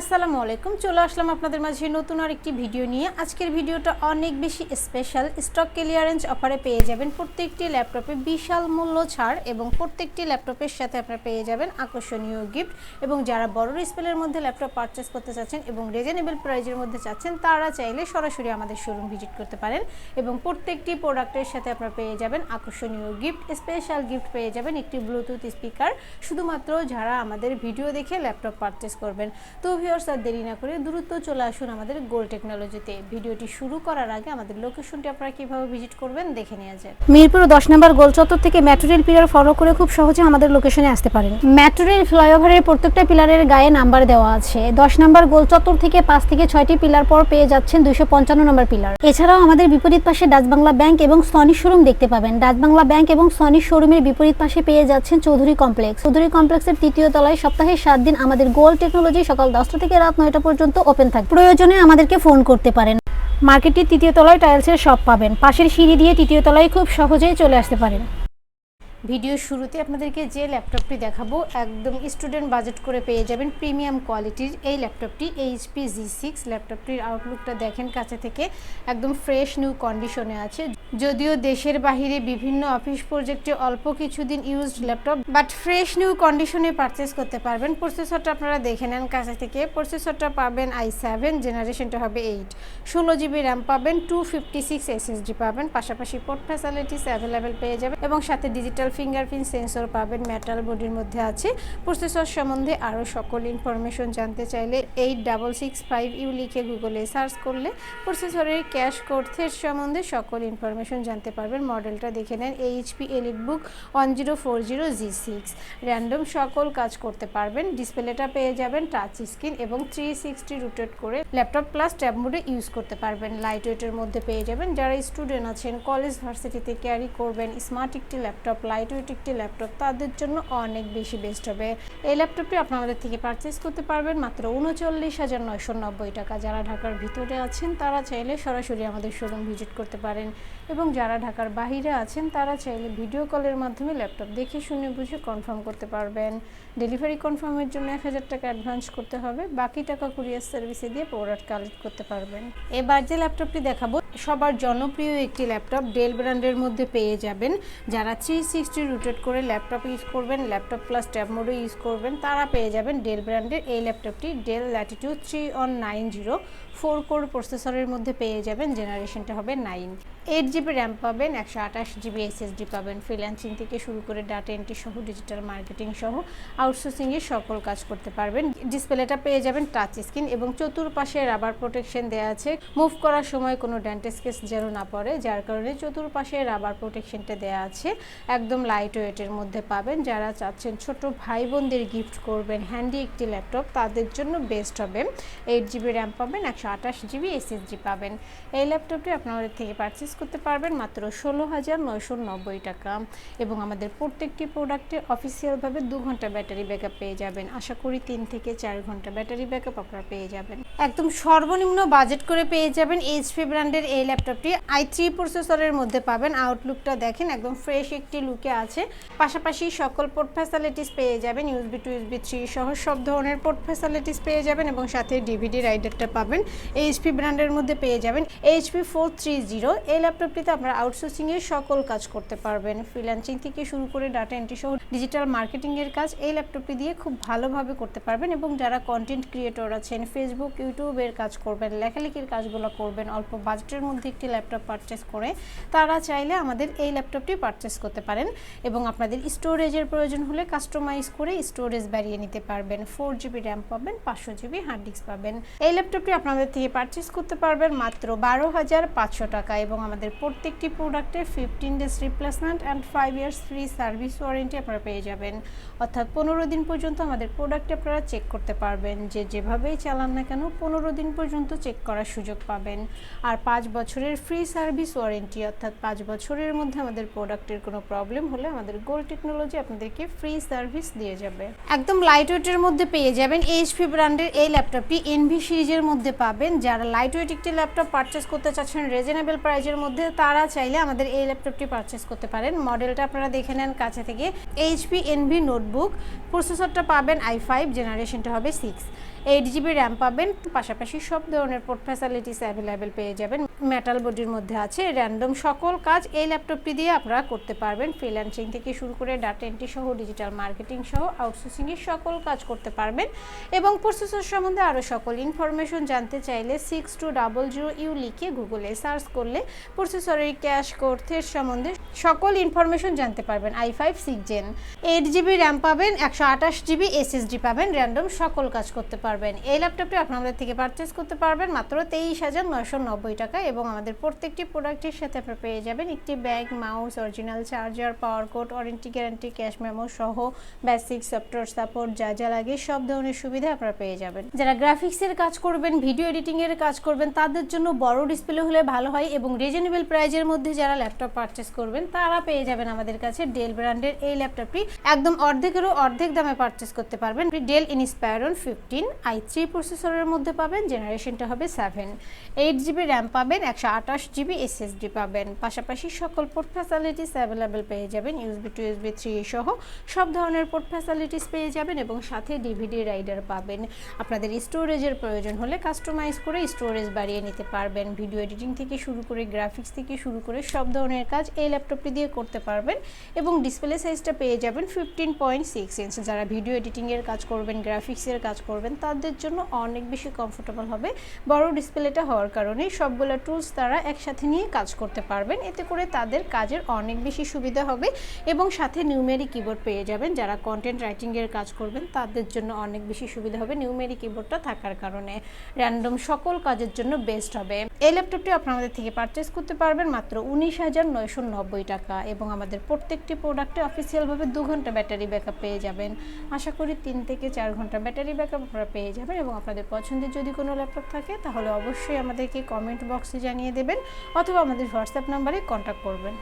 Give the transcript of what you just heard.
আসসালামু আলাইকুম, চলে আসলাম আপনাদের মাঝে নতুন আর একটি ভিডিও নিয়ে। আজকের ভিডিওটা অনেক বেশি স্পেশাল স্টক ক্লিয়ারেন্স অফারে পেয়ে যাবেন প্রত্যেকটি ল্যাপটপে বিশাল মূল্য ছাড় এবং প্রত্যেকটি ল্যাপটপের সাথে আপনারা পেয়ে যাবেন আকর্ষণীয় গিফট এবং যারা বড় স্পেলের মধ্যে ল্যাপটপ পারচেস করতে চাচ্ছেন এবং রিজনেবল প্রাইজের মধ্যে চাচ্ছেন, তারা চাইলে সরাসরি আমাদের শোরুম ভিজিট করতে পারেন। এবং প্রত্যেকটি প্রোডাক্টের সাথে আপনারা পেয়ে যাবেন আকর্ষণীয় গিফট স্পেশাল গিফট পেয়ে যাবেন একটি ব্লুটুথ স্পিকার শুধুমাত্র যারা আমাদের ভিডিও দেখে ল্যাপটপ পারচেস করবেন। তো ভিউয়ার্স আর দেরি না করে দ্রুত চলে আসুন আমাদের গোল টেকনোলজিতে ভিডিওটি শুরু করার আগে আমাদের লোকেশনটি আপনারা কীভাবে ভিজিট করবেন দেখে নেওয়া যায় মিরপুর দশ নম্বর গোল চত্বর থেকে মেট্রো পিলার ফলো করে খুব সহজে আমাদের লোকেশনে আসতে পারেন। মেট্রো ফ্লাইওভারের প্রত্যেকটা পিলারের গায়ে নাম্বার দেওয়া আছে। দশ নম্বর গোল চত্বর থেকে পাঁচ থেকে ছয়টি পিলার পর পেয়ে যাচ্ছেন দুইশো পঞ্চান্ন নম্বর পিলার এছাড়াও আমাদের বিপরীত পাশে ডাচ বাংলা ব্যাংক এবং সনি শোরুম দেখতে পাবেন। ডাচ বাংলা ব্যাংক এবং সনি শোরুমের বিপরীত পাশে পেয়ে যাচ্ছেন চৌধুরী কমপ্লেক্স চৌধুরী কমপ্লেক্সের তৃতীয় তলায় সপ্তাহে সাত দিন আমাদের গোল টেকনোলজি সকাল দশটা থেকে রাত নয়টা পর্যন্ত ওপেন থাকে প্রয়োজনে আমাদেরকে ফোন করতে পারেন। মার্কেটটির তৃতীয় তলায় টাইলসের শপ পাবেন। পাশের সিঁড়ি দিয়ে তৃতীয় তলায় খুব সহজেই চলে আসতে পারেন। ভিডিওর শুরুতে আপনাদেরকে যে ল্যাপটপটি দেখাবো, একদম স্টুডেন্ট বাজেট করে পেয়ে যাবেন প্রিমিয়াম কোয়ালিটির এই ল্যাপটপটি এইচপি জি সিক্স ল্যাপটপটির আউটলুকটা দেখেন কাছে থেকে। একদম ফ্রেশ নিউ কন্ডিশনে আছে। যদিও দেশের বাহিরে বিভিন্ন অফিস প্রজেক্টে অল্প কিছুদিন used laptop, but fresh new কন্ডিশনে পারচেস করতে পারবেন। প্রসেসরটা আপনারা দেখে নেন কাছে থেকে। প্রসেসরটা পাবেন আই সেভেন জেনারেশনটা হবে এইট ষোলো জিবি র্যাম পাবেন টু ফিফটি সিক্স এসএসডি পাবেন, পাশাপাশি পোর্ট ফ্যাসিলিটিস অ্যাভেলেবেল পেয়ে যাবেন এবং সাথে ডিজিটাল ফিঙ্গারপ্রিন্ট সেন্সর পাবেন মেটাল বডির মধ্যে আছে। প্রসেসর সম্বন্ধে আরও সকল ইনফরমেশন জানতে চাইলে eight double six five U লিখে গুগলে সার্চ করলে প্রসেসরের ক্যাশ কোর্থের সম্বন্ধে সকল ইনফরমেশন জানতে পারবেন। মডেলটা দেখে নেন HP Elite book one zero four zero G six random সকল কাজ করতে পারবেন। ডিসপ্লেটা পেয়ে যাবেন টাচ স্ক্রিন এবং থ্রি সিক্সটি রোটেট করে ল্যাপটপ প্লাস ট্যাব মোডে ইউজ করতে পারবেন। লাইট ওয়েটের মধ্যে পেয়ে যাবেন। যারা স্টুডেন্ট আছেন কলেজ ভার্সিটিতে ক্যারি করবেন স্মার্ট একটি ল্যাপটপ লাইট ওয়েট একটি ল্যাপটপ তাদের জন্য অনেক বেশি বেস্ট হবে। এই ল্যাপটপটি আপনাদের থেকে পারচেস করতে পারবেন মাত্র উনচল্লিশ হাজার নয়শো নব্বই টাকা। যারা ঢাকার ভিতরে আছেন, তারা চাইলে সরাসরি আমাদের শোরুম ভিজিট করতে পারেন। এবং যারা ঢাকার বাহিরে আছেন, তারা চাইলে ভিডিও কলের মাধ্যমে ল্যাপটপ দেখে শুনে বুঝে কনফার্ম করতে পারবেন। ডেলিভারি কনফার্মের জন্য এক হাজার টাকা অ্যাডভান্স করতে হবে। বাকি টাকা কুরিয়ার সার্ভিসে দিয়ে প্রোডাক্ট কালেক্ট করতে পারবেন। এবার যে ল্যাপটপটি দেখাবো সবার জনপ্রিয় একটি ল্যাপটপ ডেল ব্র্যান্ডের মধ্যে পেয়ে যাবেন। যারা থ্রি সিক্সটি রুটেড করে ল্যাপটপ ইউজ করবেন, ল্যাপটপ প্লাস ট্যাব মোডও ইউজ করবেন, তারা পেয়ে যাবেন ডেল ব্র্যান্ডের এই ল্যাপটপটি। Dell Latitude three on nine zero, four core প্রসেসরের মধ্যে পেয়ে যাবেন, জেনারেশনটা হবে নাইন। এইট জিবি র্যাম পাবেন, একশো আঠাশ জিবি এসএসডি পাবেন, ফ্রিল্যান্সিং থেকে শুরু করে ডাটা এন্ট্রি সহ, ডিজিটাল মার্কেটিং সহ আউটসোর্সিংয়ের সকল কাজ করতে পারবেন। ডিসপ্লেটা পেয়ে যাবেন টাচ স্ক্রিন এবং চতুর্পাশে রাবার প্রোটেকশন দেওয়া আছে। মুভ করার সময় কোনো ড্যান্টেস কেস যেন না পড়ে, যার কারণে চতুর্পাশে রাবার প্রোটেকশনটা দেওয়া আছে। একদম লাইট ওয়েটের মধ্যে পাবেন। যারা চাচ্ছেন ছোট ভাই বোনদের গিফট করবেন হ্যান্ডি একটি ল্যাপটপ তাদের জন্য বেস্ট হবে। এইট জিবি র্যাম পাবেন, একশো আঠাশ জিবি এসএসজি পাবেন। এই ল্যাপটপটি আপনাদের থেকে পারচেস করতে পারবেন মাত্র ষোলো হাজার নয়শো নব্বই টাকা। এবং আমাদের প্রত্যেকটি প্রোডাক্টে অফিসিয়ালভাবে দু ঘণ্টা ব্যাটারি ব্যাকআপ পেয়ে যাবেন। আশা করি তিন থেকে চার ঘণ্টা ব্যাটারি ব্যাকআপ আপনারা পেয়ে যাবেন। একদম সর্বনিম্ন বাজেট করে পেয়ে যাবেন এইচপি ব্র্যান্ডের এই ল্যাপটপটি আই থ্রি প্রসেসরের মধ্যে পাবেন। আউটলুকটা দেখেন, একদম ফ্রেশ একটি লুকে আছে। পাশাপাশি সকল পোর্ট ফ্যাসিলিটিস পেয়ে যাবেন। ইউএসবি টু ইউএসবি থ্রি সহ সব ধরনের পোর্ট ফ্যাসিলিটিস পেয়ে যাবেন এবং সাথে ডিভিডি রাইডারটা পাবেন। এইচপি ব্র্যান্ডের মধ্যে পেয়ে যাবেন। এইচপি ফোর থ্রি জিরো এই ল্যাপটপটিতে আপনারা আউটসোর্সিংয়ের সকল কাজ করতে পারবেন। ফ্রিল্যান্সিং থেকে শুরু করে ডাটা এন্ট্রি সহ ডিজিটাল মার্কেটিংয়ের কাজ এই ল্যাপটপটি দিয়ে খুব ভালোভাবে করতে পারবেন এবং যারা কন্টেন্ট ক্রিয়েটর আছেন ফেসবুক ইউটিউবের কাজ করবেন, লেখালেখির কাজগুলো করবেন, অল্প বাজেটের মধ্যে একটি ল্যাপটপ পারচেস করে তারা চাইলে আমাদের এই ল্যাপটপটি পারচেস করতে পারেন এবং আপনাদের স্টোরেজের প্রয়োজন হলে কাস্টমাইজ করে স্টোরেজ বাড়িয়ে নিতে পারবেন। ফোর জিবি র্যাম পাবেন, পাঁচশো জিবি হার্ড ডিস্ক পাবেন। এই ল্যাপটপটি আপনাদের থেকে পারচেস করতে পারবেন মাত্র বারো হাজার পাঁচশো টাকা এবং আমাদের প্রত্যেকটি প্রোডাক্টে fifteen days replacement and five years free service warranty আপনারা পেয়ে যাবেন। অর্থাৎ পনেরো দিন পর্যন্ত আমাদের প্রোডাক্টে আপনারা চেক করতে পারবেন। যে যেভাবেই চালান না কেন পনেরো দিন পর্যন্ত চেক করার সুযোগ পাবেন। আর পাঁচ বছরের ফ্রি সার্ভিস ওয়ারেন্টি অর্থাৎ পাঁচ বছরের মধ্যে আমাদের প্রোডাক্টের কোনো প্রবলেম হলে আমাদের গোল টেকনোলজি আপনাদেরকে ফ্রি সার্ভিস দিয়ে যাবে। একদম লাইট ওয়েটের মধ্যে পেয়ে যাবেন এইচপি ব্র্যান্ডের এই ল্যাপটপটি এনভি সিরিজের মধ্যে পাবেন। যারা লাইট ওয়েট একটি ল্যাপটপ পারচেস করতে চাচ্ছেন রিজনেবল প্রাইজের মধ্যে, তারা চাইলে আমাদের এই ল্যাপটপটি পারচেস করতে পারেন। মডেলটা আপনারা দেখে নেন কাছে থেকে। এইচপি এনভি নোটবুক প্রসেসরটা পাবেন আই ফাইভ জেনারেশনটা হবে সিক্স এইট জিবি র্যাম পাবেন, পাশাপাশি সব ধরনের পোর্ট ফ্যাসিলিটিস অ্যাভেলেবেল পেয়ে যাবেন। মেটাল বডির মধ্যে আছে র্যান্ডম সকল কাজ এই ল্যাপটপটি দিয়ে আপনারা করতে পারবেন। ফ্রিল্যান্সিং থেকে শুরু করে ডাটা এন্ট্রি সহ ডিজিটাল মার্কেটিং সহ আউটসোর্সিংয়ের সকল কাজ করতে পারবেন। এবং প্রসেসর সম্বন্ধে আরও সকল ইনফরমেশন জানতে চাইলে six two double zero U লিখে গুগলে সার্চ করলে প্রসেসরের ক্যাশ কোর্থের সম্বন্ধে সকল ইনফরমেশন জানতে পারবেন। I five six gen eight GB RAM পাবেন, একশো আঠাশ জিবি এসএসডি পাবেন র্যান্ডম সকল কাজ করতে পারবেন। এই ল্যাপটপটি আপনাদের থেকে পারচেস করতে পারবেন মাত্র তেইশ হাজার নয়শো নব্বই টাকা এবং আমাদের প্রত্যেকটি প্রোডাক্টের সাথে আপনারা পেয়ে যাবেন একটি bag, mouse, original charger, power cord, warranty, guarantee, cash memo সহ বেসিক সফটওয়্যার সাপোর্ট যা যা লাগে সব ধরনের সুবিধা আপনারা পেয়ে যাবেন। যারা গ্রাফিক্সের কাজ করবেন ভিডিও এডিটিং এর কাজ করবেন, তাদের জন্য বড় ডিসপ্লে হলে ভালো হয় এবং রিজনেবল প্রাইজের মধ্যে যারা ল্যাপটপ পারচেস করবেন, তারা পেয়ে যাবেন আমাদের কাছে ডেল ব্র্যান্ডের এই ল্যাপটপটি একদম অর্ধেকেরও অর্ধেক দামে পারচেস করতে পারবেন। Dell Inspiron fifteen I three প্রসেসরের মধ্যে পাবেন জেনারেশনটা হবে সেভেন এইট জিবি র্যাম পাবেন একশো আঠাশ জিবি এসএসডি পাবেন। পাশাপাশি সকল পোর্ট ফ্যাসিলিটিস অ্যাভেলেবেল পেয়ে যাবেন ইউএসবি টু ইউএসবি থ্রি সহ সব ধরনের পোর্ট ফ্যাসিলিটিস পেয়ে যাবেন এবং সাথে ডিভিডি রাইডার পাবেন। আপনাদের স্টোরেজের প্রয়োজন হলে কাস্টমাইজ করে স্টোরেজ বাড়িয়ে নিতে পারবেন। ভিডিও এডিটিং থেকে শুরু করে গ্রাফিক্স থেকে শুরু করে সব ধরনের কাজ এই ল্যাপটপটি দিয়ে করতে পারবেন এবং ডিসপ্লে সাইজটা পেয়ে যাবেন ফিফটিন পয়েন্ট সিক্স ইঞ্চ যারা ভিডিও এডিটিংয়ের কাজ করবেন গ্রাফিক্সের কাজ করবেন, তাদের জন্য অনেক বেশি কমফোর্টেবল হবে। বড় ডিসপ্লেটা হওয়ার কারণে সবগুলো টুলস তারা একসাথে নিয়ে কাজ করতে পারবেন। এতে করে তাদের কাজের অনেক বেশি সুবিধা হবে এবং সাথে নিউমেরি কিবোর্ড পেয়ে যাবেন। যারা কন্টেন্ট রাইটিংয়ের কাজ করবেন, তাদের জন্য অনেক বেশি সুবিধা হবে নিউমেরি কিবোর্ডটা থাকার কারণে। র্যান্ডম সকল কাজের জন্য বেস্ট হবে। এই ল্যাপটপটি আপনাদের থেকে পারচেস করতে পারবেন মাত্র উনিশ হাজার নয়শো নব্বই টাকা এবং আমাদের প্রত্যেকটি প্রোডাক্টে অফিসিয়ালভাবে দু ঘণ্টা ব্যাটারি ব্যাকআপ পেয়ে যাবেন। আশা করি তিন থেকে চার ঘণ্টা ব্যাটারি ব্যাকআপ আপনারা পেয়ে যাবেন এবং আপনাদের পছন্দের যদি কোনো ল্যাপটপ থাকে, তাহলে অবশ্যই আমাদেরকে কমেন্ট বক্সে জানিয়ে দেবেন অথবা আমাদের হোয়াটসঅ্যাপ নাম্বারে কন্ট্যাক্ট করবেন।